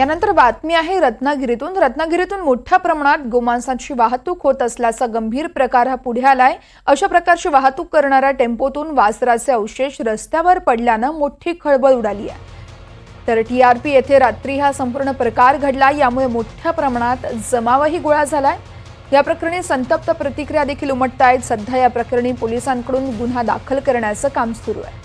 यानंतर बातमी आहे रत्नागिरीतून. रत्नागिरीतून मोठ्या प्रमाणात गोमांसाची वाहतूक होत असल्याचा गंभीर प्रकार हा पुढे आलाय. अशा प्रकारची वाहतूक करणाऱ्या टेम्पोतून वासराचे अवशेष रस्त्यावर पडल्यानं मोठी खळबळ उडाली आहे. तर टी आर पी येथे रात्री हा संपूर्ण प्रकार घडला यामुळे मोठ्या प्रमाणात जमावही गोळा झालाय. या प्रकरणी संतप्त प्रतिक्रिया देखील उमटत आहेत सध्या या प्रकरणी पोलिसांकडून गुन्हा दाखल करण्याचं काम सुरू आहे.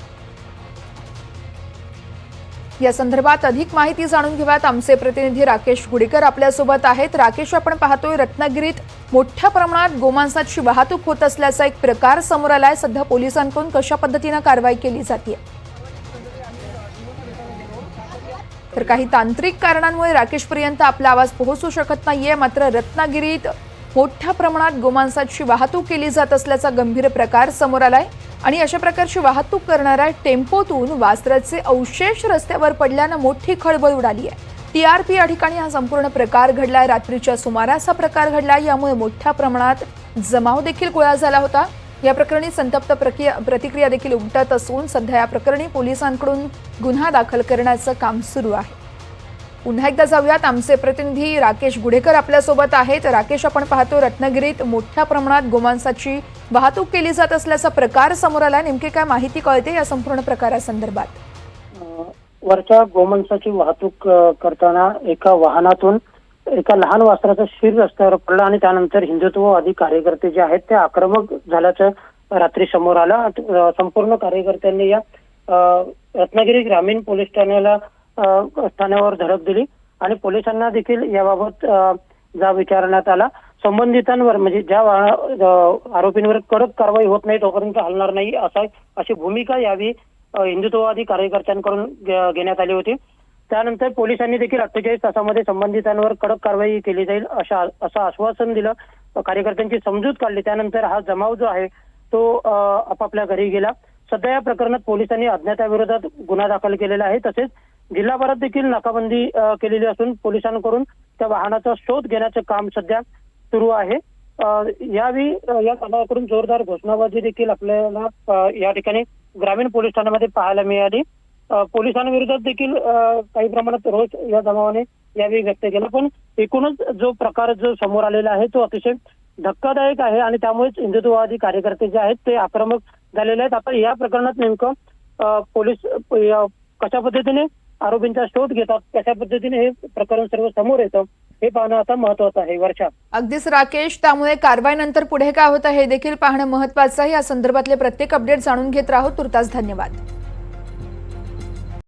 या संदर्भात अधिक माहिती जाणून घेऊयात. आमचे प्रतिनिधी राकेश गुडीकर आपल्यासोबत आहेत. राकेश आपण पाहतोय रत्नागिरीत मोठ्या प्रमाणात गोमांसाची वाहतूक होत असल्याचा एक प्रकार समोर आलाय. सध्या पोलिसांकडून कशा पद्धतीनं कारवाई केली जाते तर काही तांत्रिक कारणांमुळे राकेशपर्यंत आपला आवाज पोहोचू शकत नाहीये. मात्र रत्नागिरीत मोठ्या प्रमाणात गोमांसाची वाहतूक केली जात असल्याचा गंभीर प्रकार समोर आलाय. आणि अशा प्रकारची वाहतूक करणाऱ्या टेम्पोतून वासराचे अवशेष रस्त्यावर पडल्यानं मोठी खळबळ उडाली आहे. टीआरपी या ठिकाणी हा संपूर्ण प्रकार घडलाय. रात्रीच्या सुमारास हा प्रकार घडलाय. यामुळे मोठ्या प्रमाणात जमाव देखील गोळा झाला होता. या प्रकरणी संतप्त प्रक्रिया प्रतिक्रिया देखील उमटत असून सध्या या प्रकरणी पोलिसांकडून गुन्हा दाखल करण्याचं काम सुरू आहे. पुन्हा एकदा जाऊयात. आमचे प्रतिनिधी राकेश गुडेकर आपल्यासोबत आहेत. राकेश आपण पाहतो रत्नागिरीत मोठ्या प्रमाणात गोमांसाची वाहतूक केली जात असल्याचा प्रकार समोर आला नेमकी काय माहिती कळते या संपूर्ण प्रकारासंदर्भात? वरच्या गोमांसाची वाहतूक करताना एका वाहनातून एका लहान वासराचा शिर रस्त्यावर पडला आणि त्यानंतर हिंदुत्ववादी कार्यकर्ते जे आहेत ते आक्रमक झाल्याचं रात्री समोर आलं. संपूर्ण कार्यकर्त्यांनी या रत्नागिरी ग्रामीण पोलीस ठाण्याला ठाण्यावर धडक दिली. आणि पोलिसांना देखील याबाबत जा विचारण्यात आला. संबंधितांवर म्हणजे ज्या आरोपींवर कडक कारवाई होत नाही तोपर्यंत हलणार नाही असा अशी भूमिका यावी हिंदुत्ववादी कार्यकर्त्यांकडून घेण्यात आली होती. त्यानंतर पोलिसांनी देखील अठ्ठेचाळीस तासामध्ये संबंधितांवर कडक कारवाई केली जाईल अशा असं आश्वासन दिलं. कार्यकर्त्यांची समजूत काढली. त्यानंतर हा जमाव जो आहे तो आपापल्या घरी गेला. सध्या या प्रकरणात पोलिसांनी अज्ञाताविरोधात गुन्हा दाखल केलेला आहे. तसेच जिल्हाभरात देखील नाकाबंदी केलेली असून पोलिसांकडून त्या वाहनाचा शोध घेण्याचं काम सध्या सुरू आहे. यावेळी या कामाकडून जोरदार घोषणाबाजी देखील आपल्याला या ठिकाणी ग्रामीण पोलीस ठाण्यामध्ये पाहायला मिळाली. पोलिसांविरोधात देखील काही प्रमाणात रोष या जमावाने यावेळी व्यक्त केला. पण एकूणच जो प्रकार जो समोर आलेला आहे तो अतिशय धक्कादायक आहे आणि त्यामुळेच हिंदुत्ववादी कार्यकर्ते जे आहेत ते आक्रमक झालेले आहेत. आता या प्रकरणात नेमकं पोलीस कशा पद्धतीने आरोपींचा शोध घेतात. कशा पद्धतीने हे प्रकरण सर्व समोर येतं हे पाहणं आता महत्वाचं आहे वर्षा अगदीच राकेश त्यामुळे कारवाई नंतर पुढे काय होतं हे देखील पाहणं महत्वाचं आहे. या संदर्भातले प्रत्येक अपडेट जाणून घेत राहू. तुर्तास धन्यवाद.